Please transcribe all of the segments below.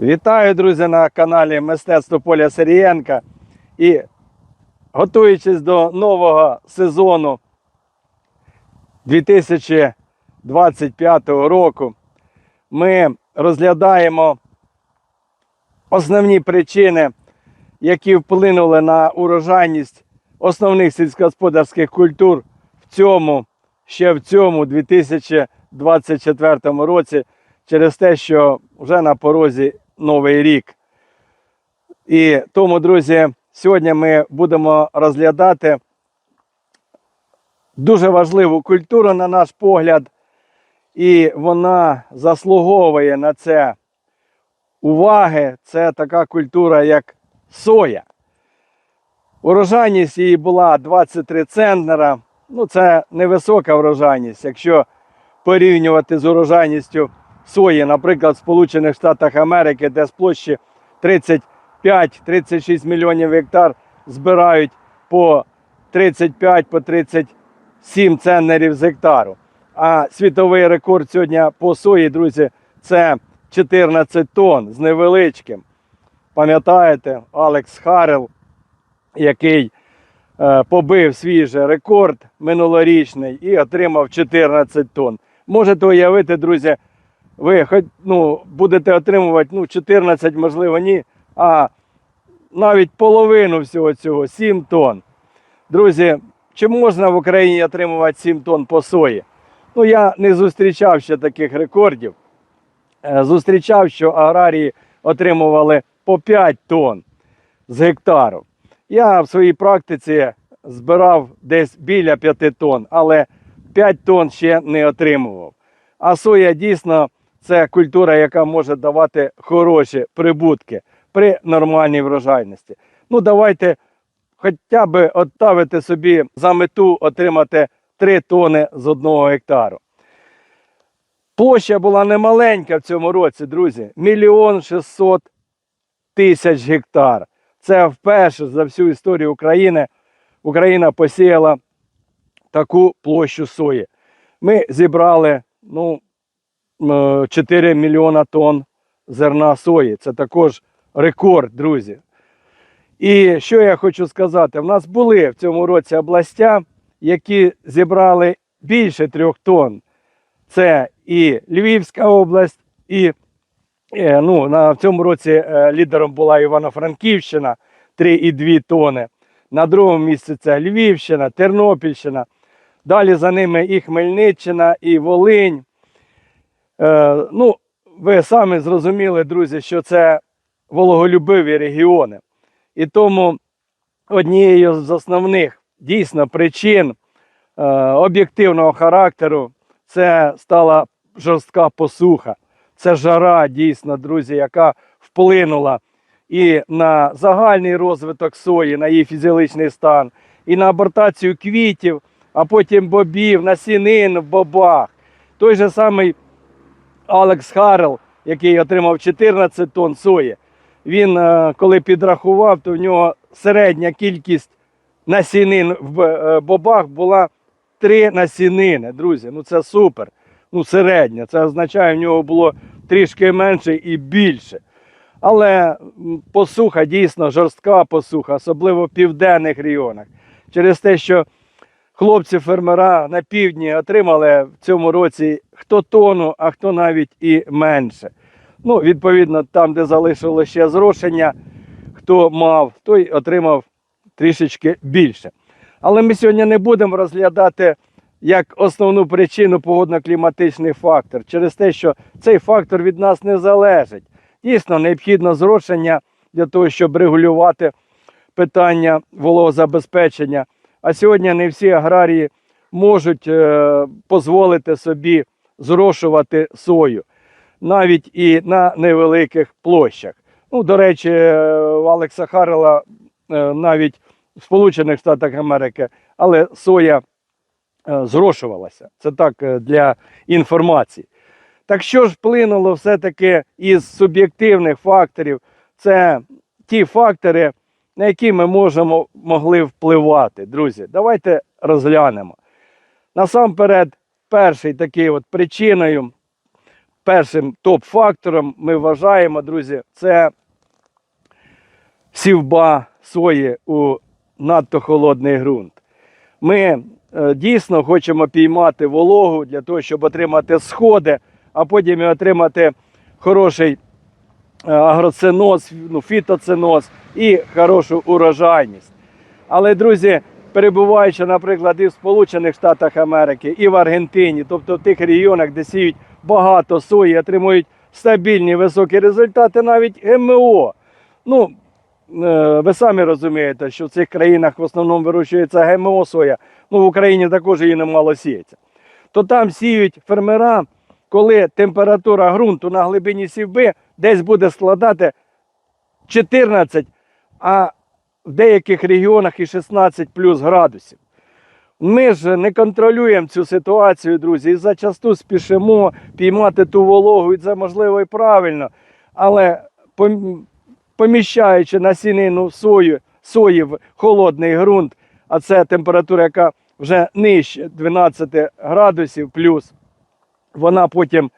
Вітаю, друзі, на каналі Мистецтво Поля Сирієнка. І готуючись до нового сезону 2025 року, ми розглядаємо основні причини, які вплинули на урожайність основних сільськогосподарських культур в цьому, ще в цьому 2024 році, через те, що вже на порозі новий рік. І тому, друзі, сьогодні ми будемо розглядати дуже важливу культуру, на наш погляд, і вона заслуговує на це уваги. Це така культура, як соя. Урожайність її була 23 центнера. Ну, це невисока врожайність. Якщо порівнювати з урожайністю сої, наприклад, в Сполучених Штатах Америки, де з площі 35-36 мільйонів гектар збирають по 35 по 37 центнерів з гектару. А світовий рекорд сьогодні по сої, друзі, це 14 тонн з невеличким. Пам'ятаєте, Алекс Харрел, який е, побив свій же рекорд минулорічний і отримав 14 тонн. Можете уявити, друзі, ви хоч, ну, будете отримувати ну, 14, можливо, ні, а навіть половину всього цього 7 тонн. Друзі, чи можна в Україні отримувати 7 тонн по сої? Ну, я не зустрічав ще таких рекордів. Е, Зустрічав, що аграрії отримували по 5 тонн з гектару. Я в своїй практиці збирав десь біля 5 тонн, але 5 тонн ще не отримував. А соя дійсно це культура, яка може давати хороші прибутки при нормальній врожайності. Ну, давайте хоча б оставити собі за мету отримати 3 тони з одного гектару. Площа була немаленька в цьому році, друзі. Мільйон 600 тисяч гектар. Це вперше за всю історію України Україна посіяла таку площу сої. Ми зібрали ну, 4 мільйона тонн зерна сої. Це також рекорд, друзі. І що я хочу сказати? В нас були в цьому році областя, які зібрали більше трьох тонн. Це і Львівська область, і е, ну, на, в цьому році е, лідером була Івано-Франківщина 3,2 тони. На другому місці це Львівщина, Тернопільщина. Далі за ними і Хмельниччина, і Волинь. Е, ну, ви самі зрозуміли, друзі, що це вологолюбиві регіони. І тому однією з основних дійсно причин е, об'єктивного характеру це стала жорстка посуха. Це жара, дійсно, друзі, яка вплинула і на загальний розвиток сої, на її фізіологічний стан, і на абортацію квітів, а потім бобів, насінин в бобах. Той же самий Алекс Харрел, який отримав 14 тонн сої, він, е, коли підрахував, то в нього середня кількість насінин в е, бобах була 3 насінини. Друзі, ну це супер. Ну, середня. Це означає, в нього було трішки менше і більше. Але посуха дійсно жорстка посуха, особливо в південних регіонах. Через те, що хлопці-фермера на півдні отримали в цьому році хто тонну, а хто навіть і менше. Ну, відповідно, там, де залишило ще зрошення, хто мав, той отримав трішечки більше. Але ми сьогодні не будемо розглядати як основну причину погодно-кліматичний фактор, через те, що цей фактор від нас не залежить. Дійсно, необхідно зрошення для того, щоб регулювати питання вологозабезпечення. А сьогодні не всі аграрії можуть е, дозволити собі зрошувати сою, навіть і на невеликих площах. Ну, до речі, е, Алекса Харрела е, навіть в Сполучених Штатах Америки, але соя зрошувалася. Це так для інформації. Так що ж вплинуло все-таки із суб'єктивних факторів? Це ті фактори, на які ми можемо могли впливати. Друзі, давайте розглянемо. Насамперед, перший такий от причиною першим топ-фактором ми вважаємо, друзі, це сівба сої у надто холодний ґрунт. Ми е, дійсно хочемо піймати вологу для того, щоб отримати сходи, а потім і отримати хороший е, агроциноз, ну, фітоциноз і хорошу урожайність. Але, друзі, перебуваючи, наприклад, і в Сполучених Штатах Америки, і в Аргентині, тобто в тих регіонах, де сіють багато сої, отримують стабільні високі результати, навіть ГМО. Ну, е, ви самі розумієте, що в цих країнах в основному вирощується ГМО соя, ну в Україні також її немало сіється. То там сіють фермера, коли температура ґрунту на глибині сівби десь буде складати 14, а в деяких регіонах і 16 плюс градусів. Ми ж не контролюємо цю ситуацію, друзі, і зачасту спішимо піймати ту вологу, і це можливо і правильно. Але поміщаючи насінину сою, сої в холодний ґрунт, а це температура, яка вже нижче 12 градусів плюс, вона потім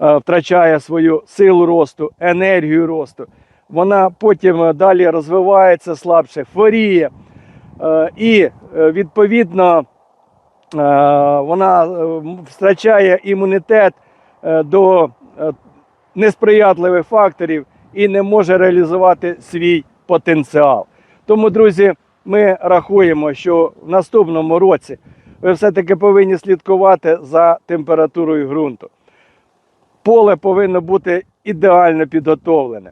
втрачає свою силу росту, енергію росту. Вона потім е, далі розвивається слабше, хворіє. Е, І е, відповідно е, вона е, втрачає імунітет е, до е, несприятливих факторів і не може реалізувати свій потенціал. Тому, друзі, ми рахуємо, що в наступному році ви все-таки повинні слідкувати за температурою ґрунту. Поле повинно бути ідеально підготовлене,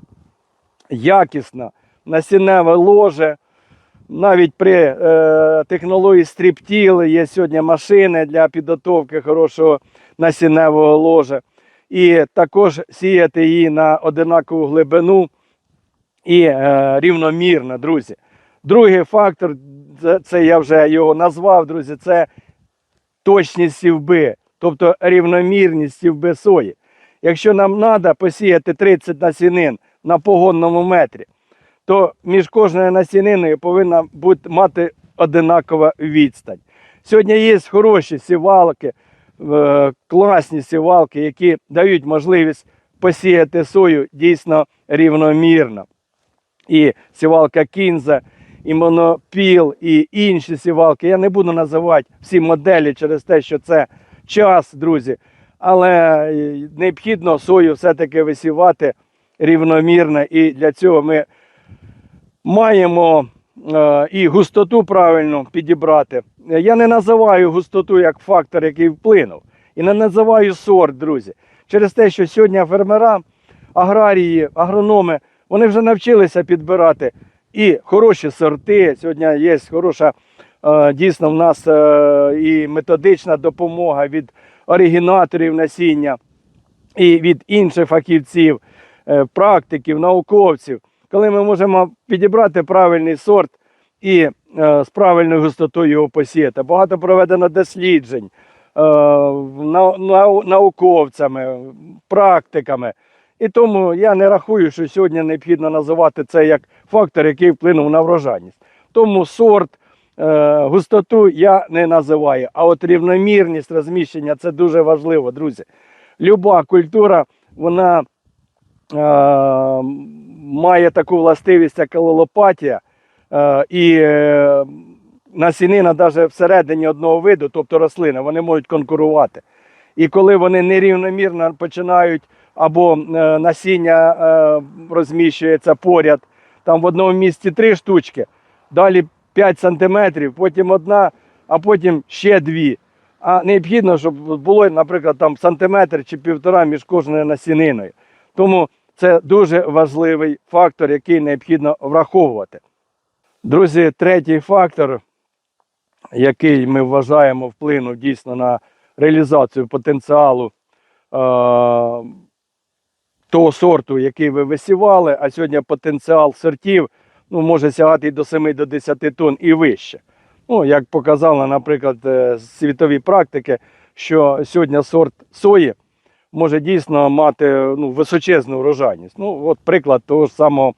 якісно, насінневе ложе. Навіть при е, технології стріптіл є сьогодні машини для підготовки хорошого насінневого ложа. І також сіяти її на одинакову глибину і е, рівномірно, друзі. Другий фактор, це, я вже його назвав, друзі, це точність сівби, тобто рівномірність сівби сої. Якщо нам треба посіяти 30 насінин на погонному метрі, то між кожною насіниною повинна бути мати одинакова відстань. Сьогодні є хороші сівалки, е, класні сівалки, які дають можливість посіяти сою дійсно рівномірно. І сівалка кінза, і монопіл, і інші сівалки. Я не буду називати всі моделі через те, що це час, друзі. Але е, необхідно сою все-таки висівати рівномірно, і для цього ми маємо е, і густоту правильно підібрати. Я не називаю густоту як фактор, який вплинув. І не називаю сорт, друзі. Через те, що сьогодні фермера, аграрії, агрономи, вони вже навчилися підбирати і хороші сорти. Сьогодні є хороша е, дійсно в нас і методична допомога від оригінаторів насіння і від інших фахівців, е, практиків, науковців, коли ми можемо підібрати правильний сорт і е, з правильною густотою його посіяти. Багато проведено досліджень е, нау- нау- науковцями, практиками. І тому я не рахую, що сьогодні необхідно називати це як фактор, який вплинув на врожайність. Тому сорт, густоту я не називаю. А от рівномірність розміщення це дуже важливо, друзі. Люба культура, вона е, має таку властивість, як алелопатія, е, і е, насінина навіть всередині одного виду, тобто рослини, вони можуть конкурувати. І коли вони нерівномірно починають або е, насіння е, розміщується поряд, там в одному місці три штучки, далі 5 сантиметрів, потім одна, а потім ще дві. А необхідно, щоб було, наприклад, там сантиметр чи півтора між кожною насіниною. Тому це дуже важливий фактор, який необхідно враховувати. Друзі, третій фактор, який ми вважаємо вплинув дійсно на реалізацію потенціалу е, того сорту, який ви висівали, а сьогодні потенціал сортів ну, може сягати до 7 до 10 тонн і вище. Ну, як показали, наприклад, е, світові практики, що сьогодні сорт сої може дійсно мати ну, височезну урожайність. Ну, от приклад того ж самого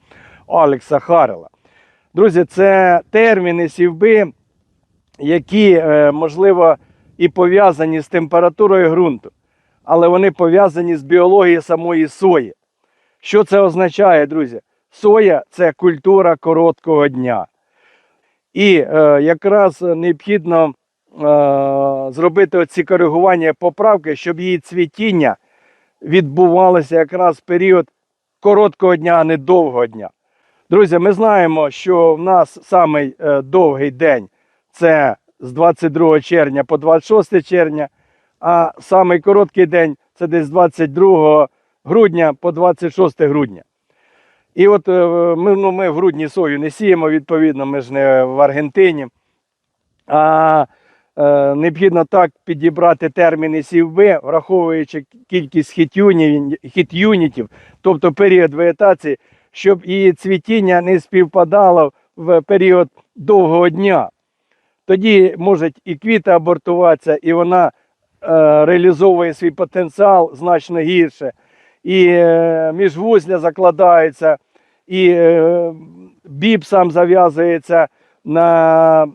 Алекса Харела. Друзі, це терміни сівби, які, е, можливо, і пов'язані з температурою ґрунту. але вони пов'язані з біологією самої сої. Що це означає, друзі? Соя це культура короткого дня. І е, якраз необхідно е, зробити оці коригування поправки, щоб її цвітіння відбувалося якраз в період короткого дня, а не довгого дня. Друзі, ми знаємо, що в нас самий е, довгий день це з 22 червня по 26 червня, а самий короткий день це десь з 22 грудня по 26 грудня. І от е, ми, ну, ми в грудні сою не сіємо, відповідно, ми ж не в Аргентині. А е, необхідно так підібрати терміни сівби, враховуючи кількість хіт-юні- хіт-юнітів, тобто період вегетації, щоб її цвітіння не співпадало в період довгого дня. Тоді може і квіти абортуватися, і вона е, реалізовує свій потенціал значно гірше. І е, міжвузля закладаються, і е, біб сам зав'язується на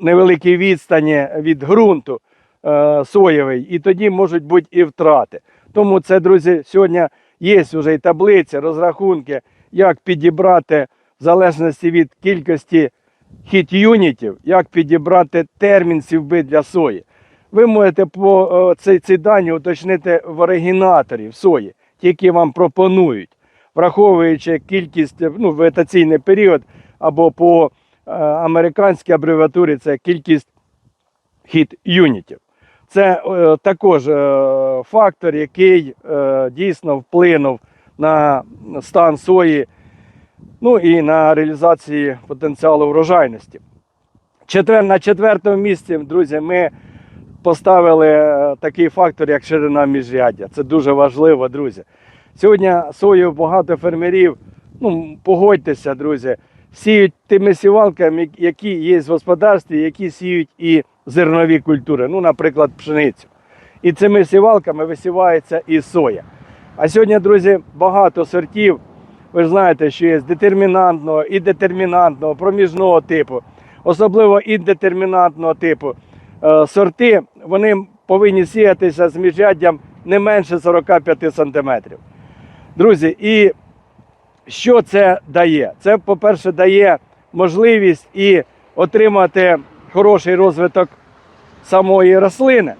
невеликій відстані від ґрунту е, соєвий, і тоді можуть бути і втрати. Тому це, друзі, сьогодні є вже і таблиці, розрахунки, як підібрати в залежності від кількості хіт-юнітів, як підібрати термін сівби для сої. Ви можете по е, ці, ці дані уточнити в оригінаторі в сої, які вам пропонують, враховуючи кількість, ну, вегетаційний період, або по е, американській абревіатурі це кількість хіт-юнітів. Це е, також е, фактор, який дійсно вплинув на стан сої, ну і на реалізацію потенціалу врожайності. Четвер, на четвертому місці, друзі, ми поставили такий фактор, як ширина міжряддя. Це дуже важливо, друзі. Сьогодні сою багато фермерів, ну погодьтеся, друзі, сіють тими сівалками, які є в господарстві, які сіють і зернові культури, ну, наприклад, пшеницю. І цими сівалками висівається і соя. А сьогодні, друзі, багато сортів. Ви ж знаєте, що є детермінантного і детермінантного, проміжного типу, особливо індетермінантного типу. Е, Сорти вони повинні сіятися з міжряддям не менше 45 сантиметрів. Друзі, і що це дає? Це, по-перше, дає можливість і отримати хороший розвиток самої рослини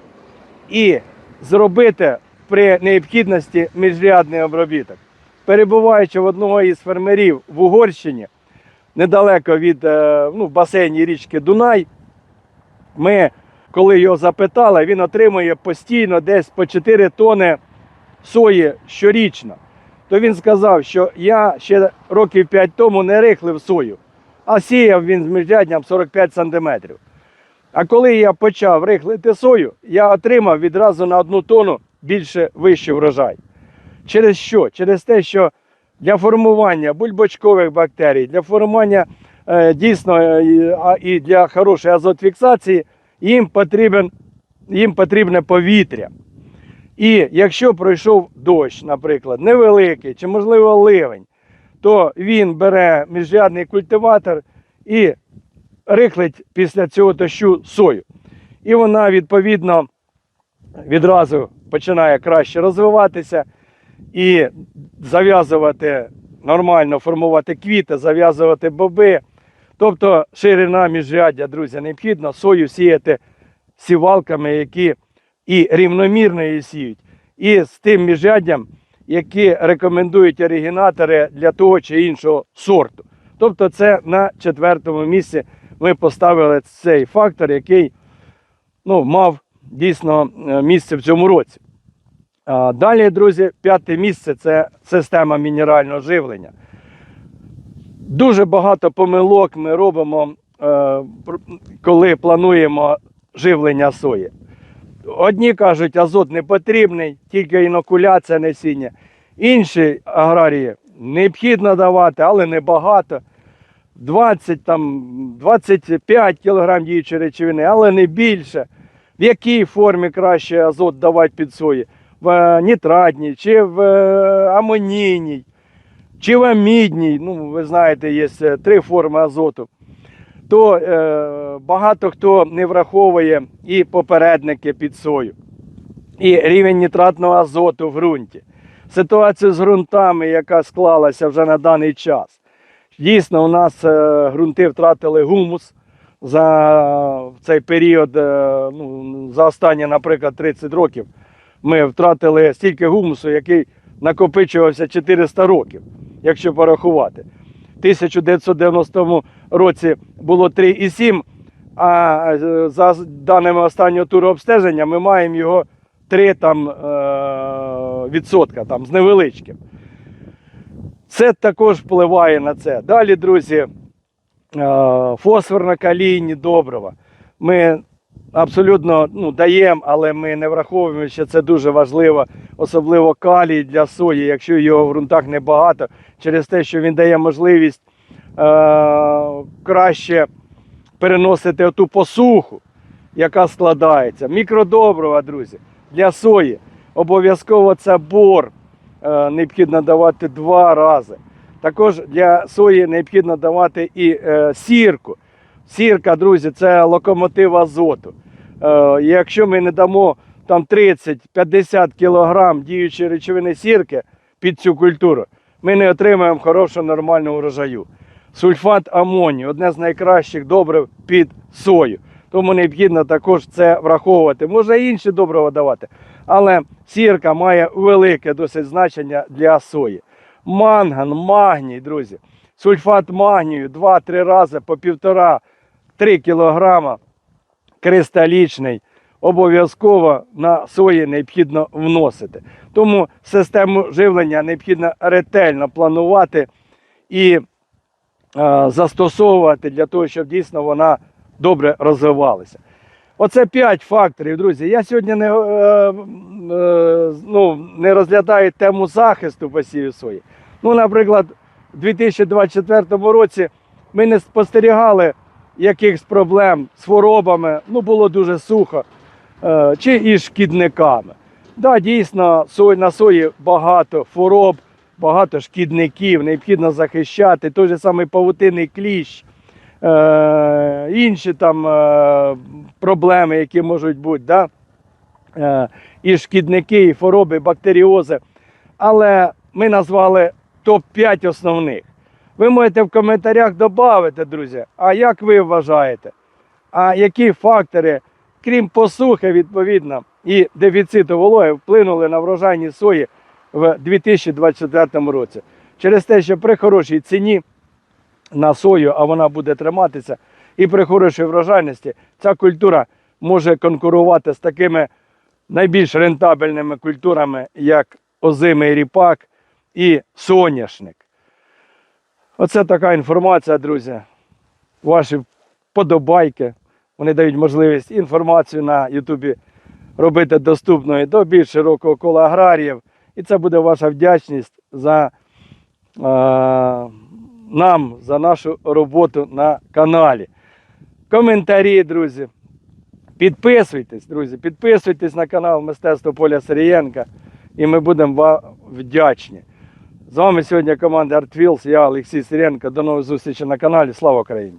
і зробити при необхідності міжрядний обробіток. Перебуваючи в одного із фермерів в Угорщині, недалеко від е, ну, басейні річки Дунай, ми, коли його запитали, він отримує постійно десь по 4 тони сої щорічно. То він сказав, що я ще років 5 тому не рихлив сою, а сіяв він з міжрядням 45 сантиметрів. А коли я почав рихлити сою, я отримав відразу на одну тонну більше вищий врожай. Через що? Через те, що для формування бульбочкових бактерій, для формування е, дійсно е, і для хорошої азотфіксації їм, потрібен, їм потрібне повітря. І якщо пройшов дощ, наприклад, невеликий чи, можливо, ливень, то він бере міжрядний культиватор і рихлить після цього дощу сою. І вона, відповідно, відразу починає краще розвиватися і зав'язувати нормально, формувати квіти, зав'язувати боби. Тобто ширина міжряддя, друзі, необхідно сою сіяти сівалками, які і рівномірно її сіють, і з тим міжряддям, які рекомендують оригінатори для того чи іншого сорту. Тобто, це на четвертому місці ми поставили цей фактор, який ну, мав дійсно е, місце в цьому році. Далі, друзі, п'яте місце це система мінерального живлення. Дуже багато помилок ми робимо, е, коли плануємо живлення сої. Одні кажуть, азот не потрібний, тільки інокуляція насіння. Інші аграрії необхідно давати, але не багато. 20, там, 25 кг діючої речовини, але не більше. В якій формі краще азот давати під сої? В е, нітратній, чи в е, амонійній, чи в амідній. Ну, ви знаєте, є е, три форми азоту. То е, багато хто не враховує і попередники під сою. і рівень нітратного азоту в ґрунті. Ситуацію з ґрунтами, яка склалася вже на даний час. Дійсно, у нас е, ґрунти втратили гумус за цей період, е, ну, за останні, наприклад, 30 років. Ми втратили стільки гумусу, який накопичувався 400 років, якщо порахувати. В 1990 році було 3,7, а е, за даними останнього туру обстеження ми маємо його 3 там, е, відсотка там, з невеличким. Це також впливає на це. Далі, друзі, е, фосфорно-калійні добрива. Ми абсолютно ну, даємо, але ми не враховуємо, що це дуже важливо, особливо калій для сої, якщо його в ґрунтах небагато, через те, що він дає можливість е, краще переносити оту посуху, яка складається. Мікродобрива, друзі, для сої. Обов'язково це бор е, необхідно давати два рази. Також для сої необхідно давати і е, сірку. Сірка, друзі, це локомотив азоту. Е, якщо ми не дамо там 30-50 кг діючої речовини сірки під цю культуру, ми не отримаємо хорошого нормального урожаю. Сульфат амонію одне з найкращих добрив під сою. Тому необхідно також це враховувати. Може і інші добрива давати, але сірка має велике досить значення для сої. Манган, магній, друзі. Сульфат магнію 2-3 рази по 1,5-3 кг кристалічний. Обов'язково на сої необхідно вносити. Тому систему живлення необхідно ретельно планувати і е, застосовувати для того, щоб дійсно вона добре розвивалася. Оце 5 факторів, друзі. Я сьогодні не, е, е, ну, не розглядаю тему захисту посівів сої. Ну, наприклад, у 2024 році ми не спостерігали якихось проблем з хворобами, ну було дуже сухо, е, чи із шкідниками. Да, дійсно, на сої багато хвороб, багато шкідників, необхідно захищати. Той же самий павутинний кліщ, е, інші там е, проблеми, які можуть бути. Да? І шкідники, і хвороби, і бактеріози. Але ми назвали топ-5 основних. Ви можете в коментарях додати, друзі, а як ви вважаєте? А які фактори, крім посухи, відповідно, і дефіциту вологи, вплинули на врожайність сої в 2024 році? Через те, що при хорошій ціні на сою, а вона буде триматися, і при хорошій врожайності ця культура може конкурувати з такими найбільш рентабельними культурами, як озимий ріпак і соняшник. Оце така інформація, друзі. Ваші подобайки. Вони дають можливість інформацію на Ютубі робити доступною до більш широкого кола аграріїв. І це буде ваша вдячність за е, нам, за нашу роботу на каналі. Коментарі, друзі. Підписуйтесь, друзі, підписуйтесь на канал Мистецтво Поля Сирієнка, і ми будемо вам вдячні. З вами сьогодні команда ArtWheels, я Олексій Сиренко. До нових зустрічей на каналі. Слава Україні!